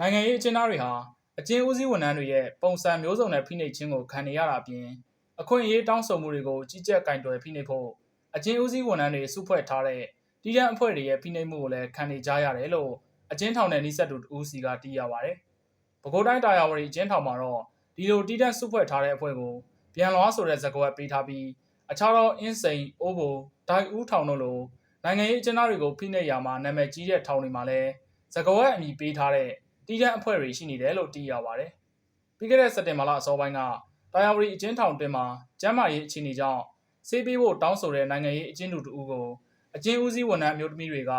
နိုင်ငံရေးအကျဉ်းသားတွေဟာအကျဉ်းဦးစီးဝန်ထမ်းတွေရဲ့ပုံစံမျိုးစုံနဲ့ဖိနှိပ်ခြင်းကိုခံနေရတာအပြင်အခွင့်အရေးတောင်းဆိုမှုတွေကိုကြီးကြပ်ကင်တွယ်ဖိနှိပ်ဖို့အကျဉ်းဦးစီးဝန်ထမ်းတွေစုဖွဲ့ထားတဲ့တည်တံ့အဖွဲ့တွေရဲ့ဖိနှိပ်မှုကိုလည်းခံနေကြရတယ်လို့အကျဉ်းထောင်နယ်နှိစက်သူတဦးစီကသိရပါဗျ။ပဲခူးတိုင်းတာယာဝတီအကျဉ်းထောင်မှာတော့ဒီလိုတည်တံ့စုဖွဲ့ထားတဲ့အဖွဲ့ကိုပြန်လွှားဆိုတဲ့ဇာတ်ကွက်ပေးထားပြီးအခြားသောအင်းစိန်အိုးဘိုဒိုင်ဦးထောင်တို့လိုနိုင်ငံရေးအကျဉ်းသားတွေကိုဖိနှိပ်ရမှာနာမည်ကြီးတဲ့ထောင်တွေမှာလည်းဇာတ်ကွက်အမည်ပေးထားတဲ့ တီးတန်းအဖွဲ့တွေရှိနေတယ်လို့သိရပါတယ်။ပြီးခဲ့တဲ့စက်တင်ဘာလအစောပိုင်းကတာယာဝတီအကျဉ်းထောင်တွင်မှာကျမ်းမာရေးအခြေအနေကြောင့်ဆေးပေးဖို့တောင်းဆိုတဲ့နိုင်ငံရေးအကျဉ်းသူတဦးကိုအကျဉ်းဦးစီးဝန်ထမ်းအမျိုးသမီးတွေက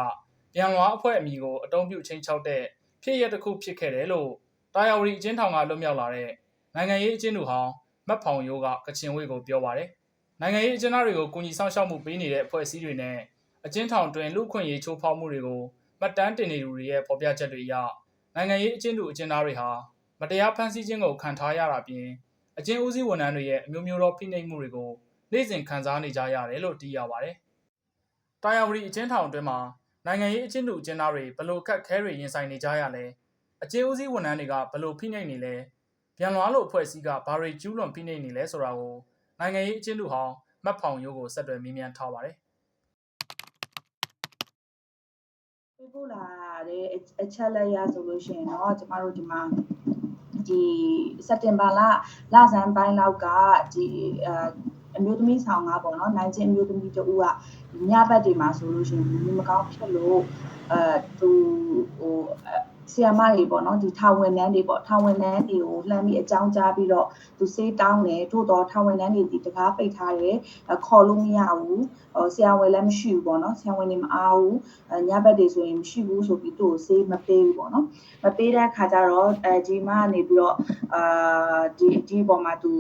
ပြန်လွှားအဖွဲ့အမည်ကိုအတုံးပြုချင်းချောက်တဲ့ဖြစ်ရတစ်ခုဖြစ်ခဲ့တယ်လို့တာယာဝတီအကျဉ်းထောင်ကလွတ်မြောက်လာတဲ့နိုင်ငံရေးအကျဉ်းသူဟောင်းမတ်ဖောင်ရိုးကကချင်ဝေးကိုပြောပါတယ်။နိုင်ငံရေးအကျဉ်းသားတွေကိုကူညီဆောင်ရှောက်မှုပေးနေတဲ့အဖွဲ့အစည်းတွေနဲ့အကျဉ်းထောင်တွင်လူခွင့်ရေးချိုးဖောက်မှုတွေကိုမှတ်တမ်းတင်နေသူတွေရဲ့ဖော်ပြချက်တွေအရ နိုင်ငံရေးအကျဉ်းသူအကျဉ်းသားတွေဟာမတရားဖမ်းဆီးခြင်းကိုခံထားရတာပြင်အကျဉ်းဦးစီးဝန်ထမ်းတွေရဲ့အမျိုးမျိုးသောဖိနှိပ်မှုတွေကိုနေ့စဉ်ခံစားနေကြရတယ်လို့သိရပါတယ်။တာယာဝတီအကျဉ်းထောင်အတွင်းမှာနိုင်ငံရေးအကျဉ်းသူအကျဉ်းသားတွေဘလို့အခက်ခဲတွေရင်ဆိုင်နေကြရလဲအကျဉ်းဦးစီးဝန်ထမ်းတွေကဘလို့ဖိနှိပ်နေလဲပြန်လွှားလို့အဖွဲ့အစည်းကဘာတွေကျူးလွန်ဖိနှိပ်နေလဲဆိုတာကိုနိုင်ငံရေးအကျဉ်းသူဟောင်းမတ်ဖောင်ရိုးကိုဆက်သွယ်မေးမြန်းထားပါတယ်ပေးပို့လာ တဲ့အချက်လက်ရဆိုလို့ရှိရင်တော့ကျမတို့ဒီမှာဒီစက်တင်ဘာလလဆန်းပိုင်းလောက်ကဒီအအမျိုးသမီးဆောင်ကပေါ့နော်နိုင်ချင်းအမျိုးသမီးတူကညဘက်တွေမှာဆိုလို့ရှိရင်ဒီမကောင်းဖြစ်လို့အဲသူဟို ဆီယမတွေပေါ့နော်ဒီထာဝန်တန်းတွေပေါ့ထာဝန်တန်းတွေကိုလှမ်းပြီးအကြောင်းကြားပြီးတော့သူစေးတောင်းတယ်ထို့တော့ထာဝန်တန်းတွေဒီတကားပိတ်ထားတယ်ခေါ်လို့မရဘူးဟိုဆရာဝန်လည်းမရှိဘူးပေါ့နော်ဆရာဝန်တွေမအားဘူးညဘက်တွေဆိုရင်မရှိဘူးဆိုပြီးသူ့ကိုစေးမပေးဘူးပေါ့နော်မပေးတဲ့အခါကျတော့အဲဒီမကနေပြီးတော့အာဒီဒီပေါ်မှာသူ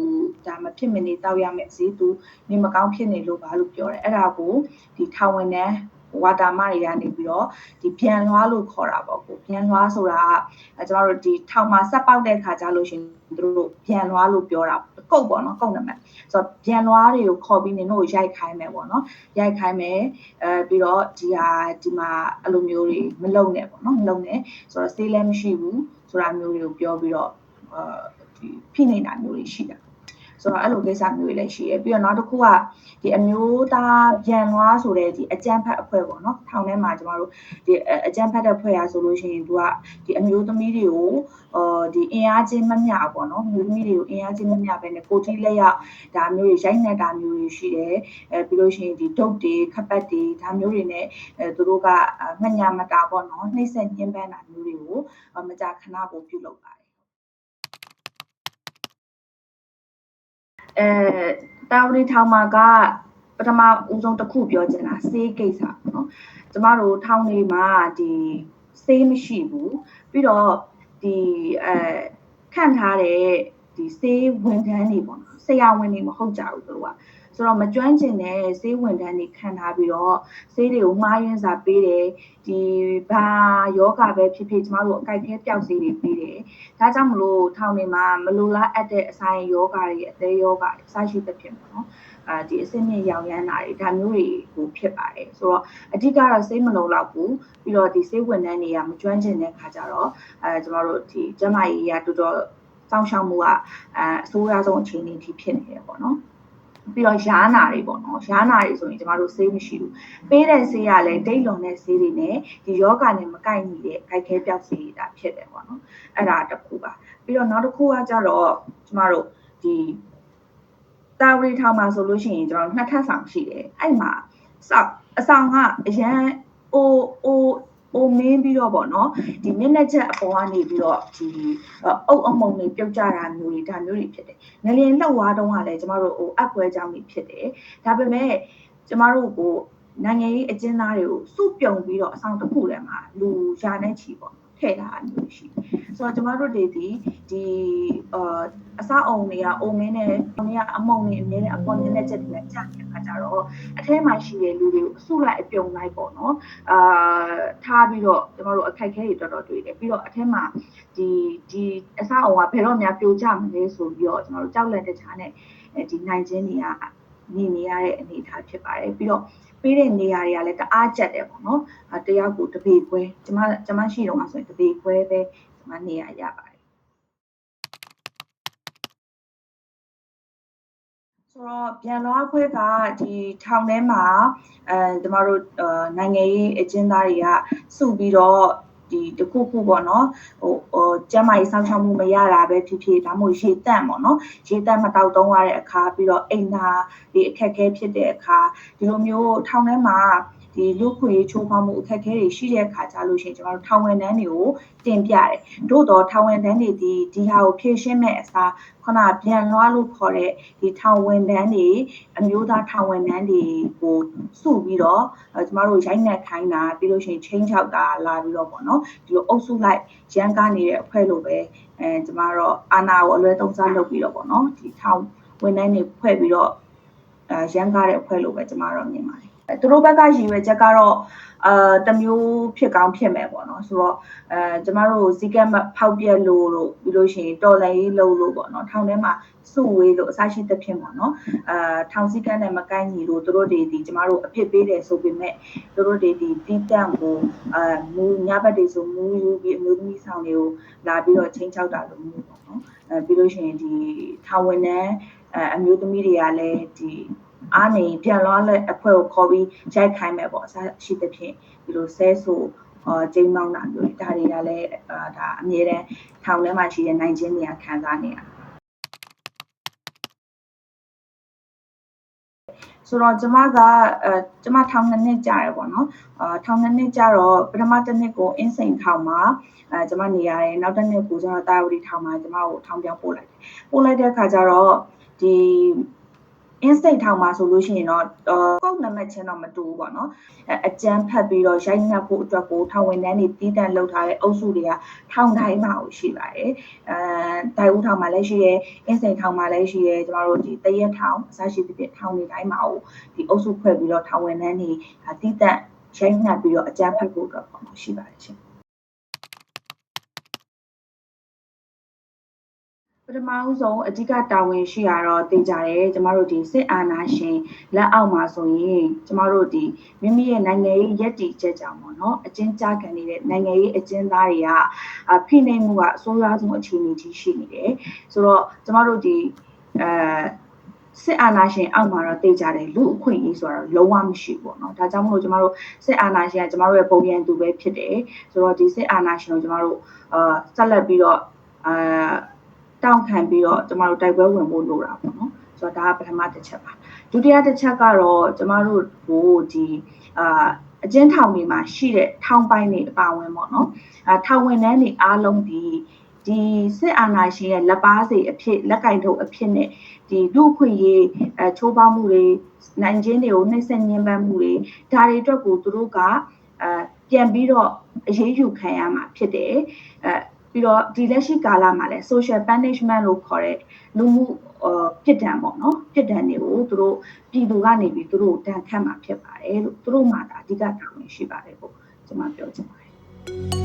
ဒါမဖြစ်မနေတောက်ရမယ်ဈေးသူနေမကောင်းဖြစ်နေလို့ပါလို့ပြောတယ်အဲ့ဒါကိုဒီထာဝန်တန်း ဝါတာမတွေကနေပြီးတော့ဒီပြန်လွှားလို့ခေါ်တာပေါ့ကိုပြန်လွှားဆိုတာကအဲကျွန်တော်တို့ဒီထောင်မှာဆက်ပေါက်တဲ့ခါကျလို့ရှင်သူတို့ပြန်လွှားလို့ပြောတာကုတ်ပေါ့နော်ကုတ်နံပါတ်ဆိုတော့ပြန်လွှားတွေကိုခေါ်ပြီးနင်တို့ရိုက်ခိုင်းမယ်ပေါ့နော်ရိုက်ခိုင်းမယ်အဲပြီးတော့ဒီဟာဒီမှာအဲ့လိုမျိုးတွေမလုံနဲ့ပေါ့နော်မလုံနဲ့ဆိုတော့စေးလည်းမရှိဘူးဆိုတာမျိုးတွေကိုပြောပြီးတော့အာဒီဖိနေတာမျိုးတွေရှိတာ ဆိုတော့အဲ့လိုကိစ္စမျိုးတွေလည်းရှိရပြီးတော့နောက်တစ်ခုကဒီအမျိုးသားပြန်လွှားဆိုတဲ့ဒီအကြမ်းဖက်အဖွဲ့ပေါ့နော်ထောင်ထဲမှာကျမတို့ဒီအကြမ်းဖက်တဲ့ဖွဲ့ရဆိုလို့ရှိရင်သူကဒီအမျိုးသမီးတွေကိုအော်ဒီအင်အားချင်းမမျှပေါ့နော်မျိုးသမီးတွေကိုအင်အားချင်းမမျှပဲနဲ့ကိုကြီးလက်ရောက်ဒါမျိုးတွေရိုက်နှက်တာမျိုးတွေရှိတယ်အဲပြီးလို့ရှိရင်ဒီဒုတ်တွေခပ်ပတ်တွေဒါမျိုးတွေနဲ့အဲသူတို့ကငညမတာပေါ့နော်နှိမ့်ဆက်ညှင်းပန်းတာမျိုးတွေကိုမကြာခဏကိုပြုလုပ်ပါတယ် အဲတာဝတီထောင်မှာကပထမဦးဆုံးတစ်ခုပြောချင်တာစေးကိစ္စပေါ့နော်ကျမတို့ထောင်တွေမှာဒီစေးမရှိဘူးပြီးတော့ဒီအဲခန့်ထားတဲ့ဒီစေးဝန်ထမ်းတွေပေါ့နော်ဆရာဝန်တွေမဟုတ်ကြဘူးသူတို့က ဆိုတော့မကျွမ်းကျင်တဲ့ဆေးဝန်ထမ်းတွေခံထားပြီးတော့ဆေးတွေကိုမှားယွင်းစာပေးတယ်ဒီဘာယောဂပဲဖြစ်ဖြစ်ကျမတို့အကြိုက်ခဲပျောက်ဆေးတွေပေးတယ်ဒါကြောင့်မလို့ထောင်တွေမှာမလိုလားအပ်တဲ့အဆိုင်ယောဂတွေအသေးယောဂတွေအစရှိသဖြင့်ပေါ့နော်အာဒီအစင်းမြင့်ရောင်ရမ်းတာတွေဒါမျိုးတွေကိုဖြစ်ပါတယ်ဆိုတော့အဓိကတော့စိတ်မလုံလောက်ဘူးပြီးတော့ဒီစိတ်ဝန်ထမ်းတွေကမကျွမ်းကျင်တဲ့ခါကျတော့အဲကျမတို့ဒီကျမကြီးကတော်တော်စောင့်ရှောက်မှုကအဲအဆိုးရဆုံးအခြေအနေထိဖြစ်နေတယ်ပေါ့နော် ပြီးတော့ရားနာတွေပေါ့နော်ရားနာတွေဆိုရင်ကျမတို့ဆေးမရှိဘူးပေးတဲ့ဆေးကလည်းဒိတ်လွန်တဲ့ဆေးတွေနဲ့ဒီယောဂနဲ့မကိုက်ညီတဲ့ခိုက်ခဲပြောက်ဆေးတာဖြစ်တယ်ပေါ့နော်အဲ့ဒါတစ်ခုပါပြီးတော့နောက်တစ်ခုကကြတော့ကျမတို့ဒီတာဝရီထောင်မှာဆိုလို့ရှိရင်ကျွန်တော်နှစ်ထပ်ဆောင်ရှိတယ်အဲ့မှာစောက်အဆောင်ကအရန်အိုအို အိုမင်းပြီးတော့ပေါ့နော်ဒီမျက်နှာချက်အပေါ်ကနေပြီးတော့ဒီအုပ်အမုံတွေပြုတ်ကြတာမျိုးတွေဒါမျိုးတွေဖြစ်တယ်ငလျင်လှုပ်သွားတုန်းကလည်းကျမတို့ဟိုအကွဲကြောင်းတွေဖြစ်တယ်ဒါပေမဲ့ကျမတို့ကိုနိုင်ငံရေးအကျဉ်းသားတွေကိုစုပြုံပြီးတော့အဆောင်တစ်ခုထဲမှာလူရာနဲ့ချီပေါ့ ထည့်ထားတာမျိုးရှိတယ်ဆိုတော့ကျမတို့တွေဒီဒီအာအစအုံတွေကအိုမင်းနဲ့အမေကအမုံတွေအမြဲတမ်းအပေါ်မျက်နှာချက်တွေနဲ့ကြာတဲ့အခါကျတော့အထဲမှာရှိတဲ့လူတွေကိုအစုလိုက်အပြုံလိုက်ပေါ့နော်အာထားပြီးတော့ကျမတို့အခက်အခဲတွေတော်တော်တွေ့တယ်ပြီးတော့အထဲမှာဒီဒီအစအုံကဘယ်တော့မှပြိုကျမလဲဆိုပြီးတော့ကျမတို့ကြောက်လန့်တခြားနဲ့ဒီနိုင်ချင်းတွေက နေနေရတဲ့အနေအထားဖြစ်ပါတယ်ပြီးတော့ပေးတဲ့နေရာတွေကလည်းတအားကြက်တယ်ပေါ့နော်တယောက်ကိုတပေခွဲကျမကျမရှိတော့ဆိုရင်တပေခွဲပဲမနေရရပါတယ်ဆိုတော့ပြန်လောအဖွဲ့ကဒီထောင်ထဲမှာအဲကျမတို့နိုင်ငံရေးအကျဉ်းသားတွေကစုပြီးတော့ ဒီတခုခုပေါ့နော်ဟိုဟိုကျမ်းမာရေးစောင့်ရှောက်မှုမရတာပဲဖြစ်ဖြစ်ဒါမှမဟုတ်ရေတန့်ပေါ့နော်ရေတန့်မတောက်သုံးရတဲ့အခါပြီးတော့အိမ်သာဒီအခက်အခဲဖြစ်တဲ့အခါဒီလိုမျိုးထောင်ထဲမှာ ဒီလူခွေချိုးဖောက်မှုအခက်အခဲတွေရှိတဲ့အခါကြလို့ရှိရင်ကျွန်တော်တို့ထောင်ဝန်ထမ်းတွေကိုတင်ပြတယ်သို့တော့ထောင်ဝန်ထမ်းတွေဒီဒီဟာကိုဖြည့်ရှင်းမဲ့အစားခုနပြန်လွှားလို့ခေါ်တဲ့ဒီထောင်ဝန်ထမ်းတွေအမျိုးသားထောင်ဝန်ထမ်းတွေကိုစုပြီးတော့ကျမတို့ရိုက်နှက်ခိုင်းတာပြီးလို့ရှိရင်ချင်းချောက်တာလာပြီးတော့ပေါ့နော်ဒီလိုအုပ်စုလိုက်ရန်ကားနေတဲ့အဖွဲ့လိုပဲအဲကျမတို့အာနာကိုအလွဲသုံးစားလုပ်ပြီးတော့ပေါ့နော်ဒီထောင်ဝန်ထမ်းတွေဖွဲ့ပြီးတော့အဲရန်ကားတဲ့အဖွဲ့လိုပဲကျမတို့မြင်ပါတယ် သူတို့ဘက်ကရည်ရွယ်ချက်ကတော့အာတမျိုးဖြစ်ကောင်းဖြစ်မယ်ပေါ့နော်ဆိုတော့အဲကျမတို့စီကက်ဖောက်ပြက်လို့တို့ပြီးလို့ရှိရင်တော်လည်းရေးလို့လို့ပေါ့နော်ထောင်ထဲမှာစုဝေးလို့အစရှိသဖြင့်ပေါ့နော်အာထောင်စည်းကမ်းနဲ့မကိုင်းညီလို့သူတို့တွေဒီကျမတို့အဖြစ်ပေးတယ်ဆိုပေမဲ့သူတို့တွေဒီတီးတန့်ကိုအာမူညဘက်တွေဆိုမူယူပြီးအမျိုးသမီးဆောင်တွေကိုလာပြီးတော့ချင်းချောက်တာလို့မျိုးပေါ့နော်အဲပြီးလို့ရှိရင်ဒီထောင်ဝင်တဲ့အဲအမျိုးသမီးတွေကလည်းဒီ အားနေပြန်လာလက်အဖွဲ့ကိုခေါ်ပြီးရိုက်ခိုင်းမယ်ပေါ့အစရှိသဖြင့်ဒီလိုဆဲဆိုအာကျင်းမောင်းတာမျိုးဒါတွေကလည်းအာဒါအမြဲတမ်းထောင်ထဲမှာရှိတဲ့နိုင်ချင်းတွေကခံစားနေရဆိုတော့ကျမကအဲကျမထောင်နှစ်နှစ်ကြာရယ်ပေါ့နော်အာထောင်နှစ်နှစ်ကြာတော့ပထမတစ်နှစ်ကိုအင်းစိန်ထောင်မှာအဲကျမနေရတယ်နောက်တစ်နှစ်ကိုကျတော့တာဝတီထောင်မှာကျမကိုထောင်ပြောင်းပို့လိုက်တယ်ပို့လိုက်တဲ့အခါကျတော့ဒီ instant ထောင်မှာဆိုလို့ရှိရင်တော့ကုတ်နံပါတ်ချင်းတော့မတူဘူးပေါ့နော်အကြမ်းဖက်ပြီးတော့ရိုက်နှက်ဖို့အတွက်ကိုထောင်ဝင်တန်းတွေတီးတန့်လောက်ထားတဲ့အုပ်စုတွေကထောင်တိုင်းမှာရှိပါတယ်အဲတိုင်ဦးထောင်မှာလည်းရှိရဲ instant ထောင်မှာလည်းရှိရဲကျမတို့ဒီတရက်ထောင်အစရှိသဖြင့်ထောင်တွေတိုင်းမှာဒီအုပ်စုဖွဲ့ပြီးတော့ထောင်ဝင်တန်းတွေတီးတန့်ရိုက်နှက်ပြီးတော့အကြမ်းဖက်ဖို့အတွက်ပေါ့နော်ရှိပါတယ်ရှင် ပထမဦးဆုံးအဓိကတာဝန်ရှိရတော့တင်ကြတယ်ကျမတို့ဒီစစ်အာဏာရှင်လက်အောက်မှာဆိုရင်ကျမတို့ဒီမိမိရဲ့နိုင်ငံရေးရည်တည်ချက်ကြောင့်ပေါ့နော်အကျဉ်းချခံနေတဲ့နိုင်ငံရေးအကျဉ်းသားတွေကဖိနှိပ်မှုကအဆိုးရွားဆုံးအခြေအနေကြီးရှိနေတယ်ဆိုတော့ကျမတို့ဒီအဲစစ်အာဏာရှင်အောက်မှာတော့တိတ်ကြတယ်လူအခွင့်အရေးဆိုတော့လုံးဝမရှိဘူးပေါ့နော်ဒါကြောင့်မလို့ကျမတို့စစ်အာဏာရှင်ကကျမတို့ရဲ့ပုံပြန်သူပဲဖြစ်တယ်ဆိုတော့ဒီစစ်အာဏာရှင်ကိုကျမတို့အာဆက်လက်ပြီးတော့အာ တောင်းခံပြီးတော့ကျမတို့တိုက်ပွဲဝင်ဖို့လိုတာပေါ့နော်ဆိုတော့ဒါကပထမတစ်ချက်ပါဒုတိယတစ်ချက်ကတော့ကျမတို့ကိုဒီအာအကျဉ်းထောင်တွေမှာရှိတဲ့ထောင်ပိုင်းတွေအပါဝင်ပေါ့နော်အာထောင်ဝင်နှန်းတွေအားလုံးဒီဒီစစ်အာဏာရှင်ရဲ့လက်ပါစီအဖြစ်လက်ကင်ထုတ်အဖြစ်နဲ့ဒီလူခွင့်ရေးအချိုးပေါင်းမှုတွေနိုင်ချင်းတွေကိုနှိမ့်ဆက်ညှဉ်းပန်းမှုတွေဒါတွေအတွက်ကိုသူတို့ကအဲပြန်ပြီးတော့အရေးယူခံရမှာဖြစ်တယ်အဲ ပြီးတော့ဒီလက်ရှိကာလမှာလည်း social punishment လို့ခေါ်တဲ့လူမှုပြစ်ဒဏ်ပေါ့နော်ပြစ်ဒဏ်တွေကိုသူတို့ပြည်သူကနေပြီးသူတို့တန်ခတ်မှာဖြစ်ပါတယ်လို့သူတို့မှဒါအဓိကတာဝန်ရှိပါတယ်ပေါ့ကျွန်မပြောချင်ပါတယ်